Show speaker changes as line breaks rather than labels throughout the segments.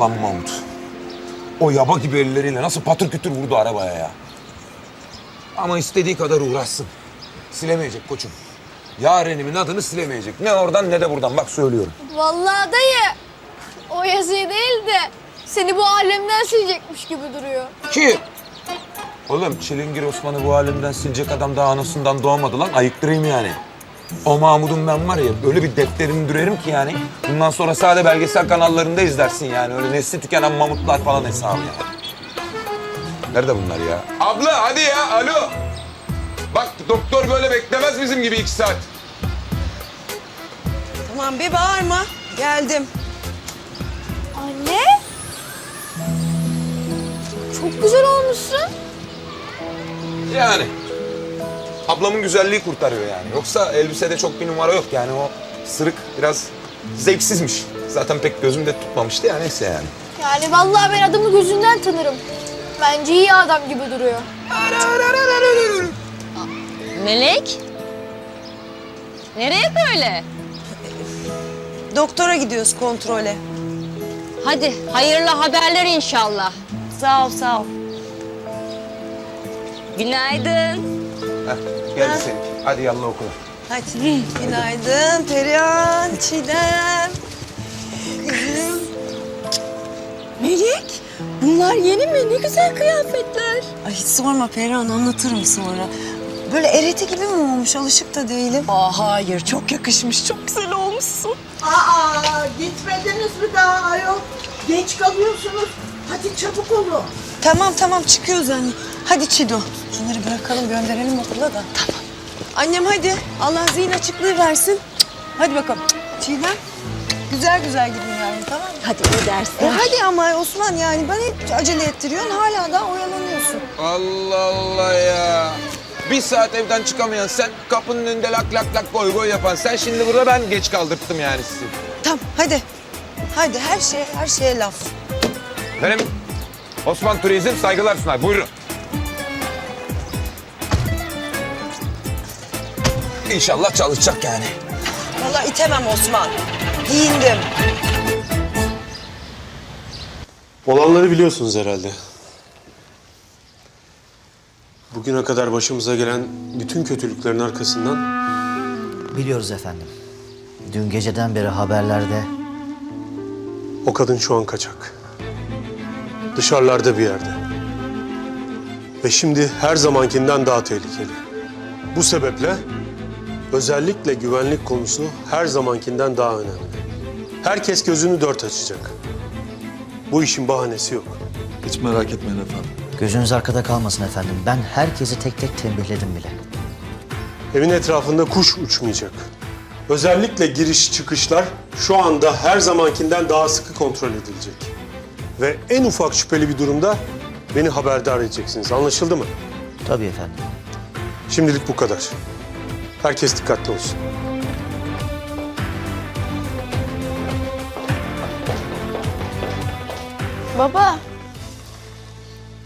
Lan Mahmut. O yaba gibi elleriyle nasıl patır kütür vurdu arabaya ya. Ama istediği kadar uğraşsın. Silemeyecek koçum. Yarenimin adını silemeyecek. Ne oradan ne de buradan bak söylüyorum.
Vallahi dayı o yazıyı değil de seni bu alemden silecekmiş gibi duruyor.
Ki Oğlum Çilingir Osman'ı bu halimden silecek adam daha anasından doğmadı lan. Ayıktırayım yani. O Mahmud'un ben var ya öyle bir defterimi dürerim ki yani. Bundan sonra sade belgesel kanallarında izlersin yani. Öyle nesli tükenen mamutlar falan hesabı yani. Nerede bunlar ya? Abla hadi ya alo. Bak doktor böyle beklemez bizim gibi iki saat.
Tamam bir bağırma. Geldim.
Anne. Çok güzel olmuşsun.
Yani. Ablamın güzelliği kurtarıyor yani. Yoksa elbisede çok bir numara yok yani o sırık biraz zevksizmiş. Zaten pek gözümde tutmamıştı ya neyse yani.
Yani vallahi ben adamı gözünden tanırım. Bence iyi adam gibi duruyor.
Melek? Nereye böyle?
Doktora gidiyoruz kontrole.
Hadi hayırlı haberler inşallah.
Sağ ol sağ ol.
Günaydın.
Heh, geldi seninki. Hadi yallah okula.
Hadi. Günaydın Perihan, Çiğdem. Kızım. Melek, bunlar yeni mi? Ne güzel kıyafetler. Ay hiç sorma Perihan, anlatırım sonra. Böyle ereti gibi mi olmuş? Alışık da değilim. Aa hayır, çok yakışmış. Çok güzel olmuşsun.
Aa gitmediniz mi daha ayol? Geç kalıyorsunuz. Hadi çabuk olun.
Tamam tamam çıkıyoruz anne. Hadi Çido. Şunları bırakalım gönderelim okula da. Tamam. Annem hadi. Allah zihin açıklığı versin. Hadi bakalım. Çiğdem. Güzel güzel gidin yavrum tamam mı?
Hadi iyi dersler.
E hadi ama Osman yani ben hep acele ettiriyorsun hala daha oyalanıyorsun.
Allah Allah ya. Bir saat evden çıkamayan sen, kapının önünde lak lak lak goy goy yapan sen. Şimdi burada ben geç kaldırttım yani sizi.
Tamam hadi. Hadi her şeye her şeye laf.
Benim Osman Turizm saygılar sunar. Buyurun. İnşallah çalışacak yani.
Vallahi itemem Osman. Giyindim.
Olanları biliyorsunuz herhalde. Bugüne kadar başımıza gelen bütün kötülüklerin arkasından
Biliyoruz efendim. Dün geceden beri haberlerde
o kadın şu an kaçak. Dışarılarda bir yerde. Ve şimdi her zamankinden daha tehlikeli. Bu sebeple özellikle güvenlik konusu her zamankinden daha önemli. Herkes gözünü dört açacak. Bu işin bahanesi yok.
Hiç merak etmeyin efendim.
gözünüz arkada kalmasın efendim. Ben herkesi tek tek tembihledim bile.
Evin etrafında kuş uçmayacak. Özellikle giriş çıkışlar şu anda her zamankinden daha sıkı kontrol edilecek. Ve en ufak şüpheli bir durumda beni haberdar edeceksiniz. Anlaşıldı mı?
Tabii efendim.
Şimdilik bu kadar. Herkes dikkatli olsun.
Baba.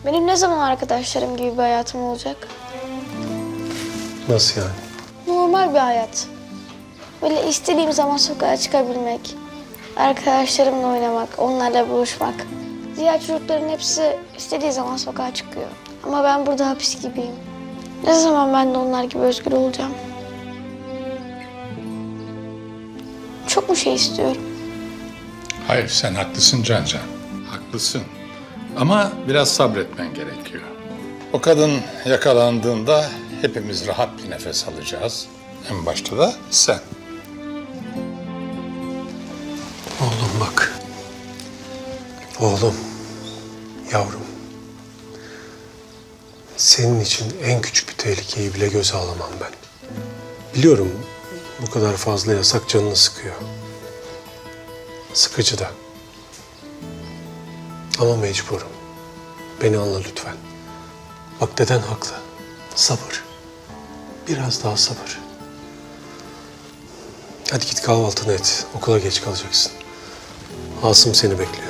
Benim ne zaman arkadaşlarım gibi bir hayatım olacak?
Nasıl yani?
Normal bir hayat. Böyle istediğim zaman sokağa çıkabilmek. Arkadaşlarımla oynamak, onlarla buluşmak. Diğer çocukların hepsi istediği zaman sokağa çıkıyor. Ama ben burada hapis gibiyim. Ne zaman ben de onlar gibi özgür olacağım? Çok mu şey istiyorum?
Hayır sen haklısın Can Can. Haklısın. Ama biraz sabretmen gerekiyor. O kadın yakalandığında hepimiz rahat bir nefes alacağız. En başta da sen.
Oğlum bak. Oğlum. Yavrum. Senin için en küçük bir tehlikeyi bile göze alamam ben. Biliyorum bu kadar fazla yasak canını sıkıyor. Sıkıcı da. Ama mecburum. Beni anla lütfen. Bak deden haklı. Sabır. Biraz daha sabır. Hadi git kahvaltını et. Okula geç kalacaksın. Asım seni bekliyor.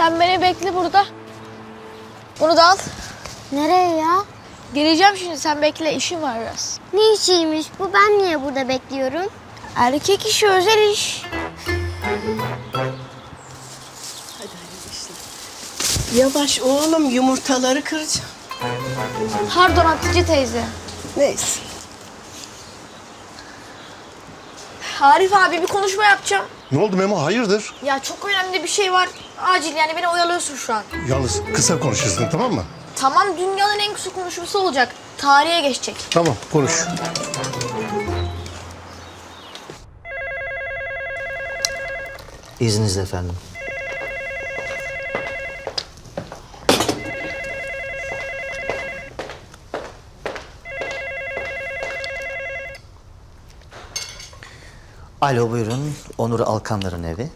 Sen beni bekle burada. Bunu da al.
Nereye ya?
Geleceğim şimdi sen bekle işim var biraz.
Ne işiymiş bu? Ben niye burada bekliyorum?
Erkek işi özel iş.
Yavaş oğlum yumurtaları kıracağım.
Pardon Hatice teyze.
Neyse.
Arif abi bir konuşma yapacağım.
Ne oldu Memo hayırdır?
Ya çok önemli bir şey var. Acil yani beni oyalıyorsun şu an.
Yalnız kısa konuşursun tamam mı?
Tamam dünyanın en kısa konuşması olacak. Tarihe geçecek.
Tamam konuş.
İzninizle efendim. Alo buyurun. Onur Alkanların evi.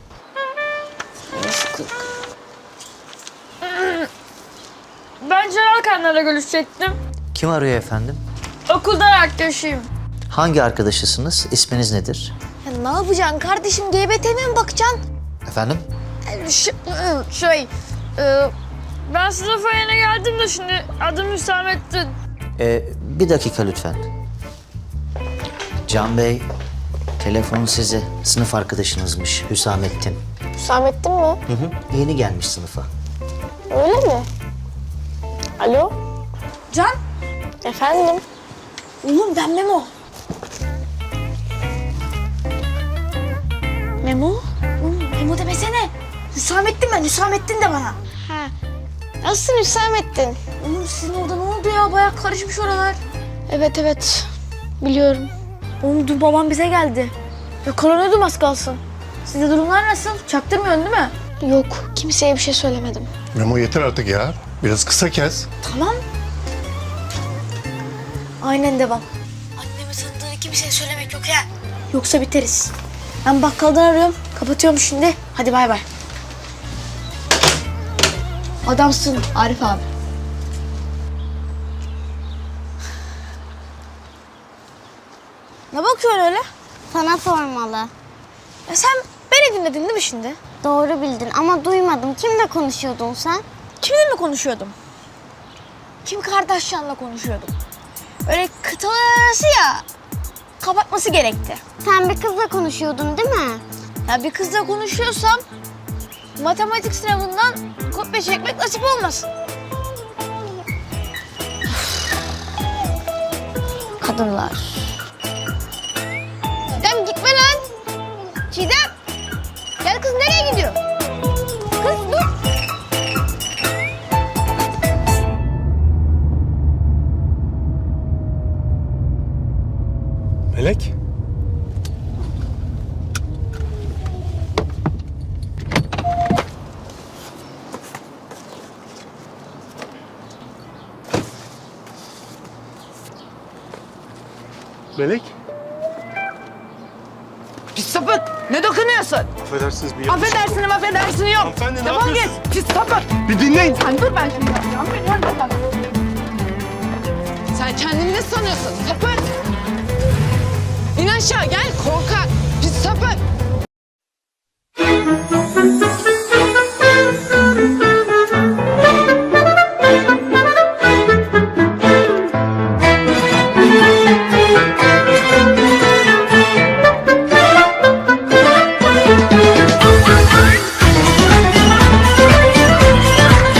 Ben Celal Kanlar'la görüşecektim.
Kim arıyor efendim?
Okuldan arkadaşıyım.
Hangi arkadaşısınız? İsminiz nedir?
Ya ne yapacaksın kardeşim? GBT'me mi bakacaksın?
Efendim?
Ş- şey, e, ben sınıfa yeni geldim de şimdi adım Hüsamettin.
Ee, bir dakika lütfen. Can Bey, telefon size. Sınıf arkadaşınızmış Hüsamettin.
Hüsamettin mi?
Hı hı. Yeni gelmiş sınıfa.
Öyle mi? Alo? Can? Efendim? Oğlum ben Memo. Memo? Oğlum Memo demesene. Hüsamettin ben, Hüsamettin de bana. Ha. Nasılsın Hüsamettin? Oğlum sizin orada ne oldu ya? Bayağı karışmış oralar. Evet evet. Biliyorum. Oğlum dün babam bize geldi. Yakalanıyordum az kalsın. Sizde durumlar nasıl? Çaktırmıyorsun değil mi? Yok. Kimseye bir şey söylemedim.
Memo yeter artık ya. Biraz kısa kes.
Tamam. Aynen devam. Anneme tanıdığını kimseye söylemek yok ya. Yoksa biteriz. Ben bakkaldan arıyorum. Kapatıyorum şimdi. Hadi bay bay. Adamsın Arif abi. Ne bakıyorsun öyle?
Sana sormalı.
Ya sen beni dinledin değil mi şimdi?
Doğru bildin ama duymadım. Kimle konuşuyordun sen?
Kiminle konuşuyordum? Kim Kardashian'la konuşuyordum. Öyle kıtalar arası ya. Kapatması gerekti.
Sen bir kızla konuşuyordun değil mi?
Ya bir kızla konuşuyorsam matematik sınavından kopya çekmek nasip olmasın. Kadınlar. Çiğdem gitme lan. Çiğdem. Gel kız nereye gidiyor? Kız dur.
Melek? Melek?
Dokunuyorsun?
Affedersiniz bir yanlış.
Affedersin affedersin yok.
Hanımefendi, ne
Defol
yapıyorsun?
git. Pis sapık.
Bir dinleyin.
Sen dur ben şimdi yapacağım. Sen kendini ne sanıyorsun? Sapık. İn aşağı gel korkak. Pis sapık.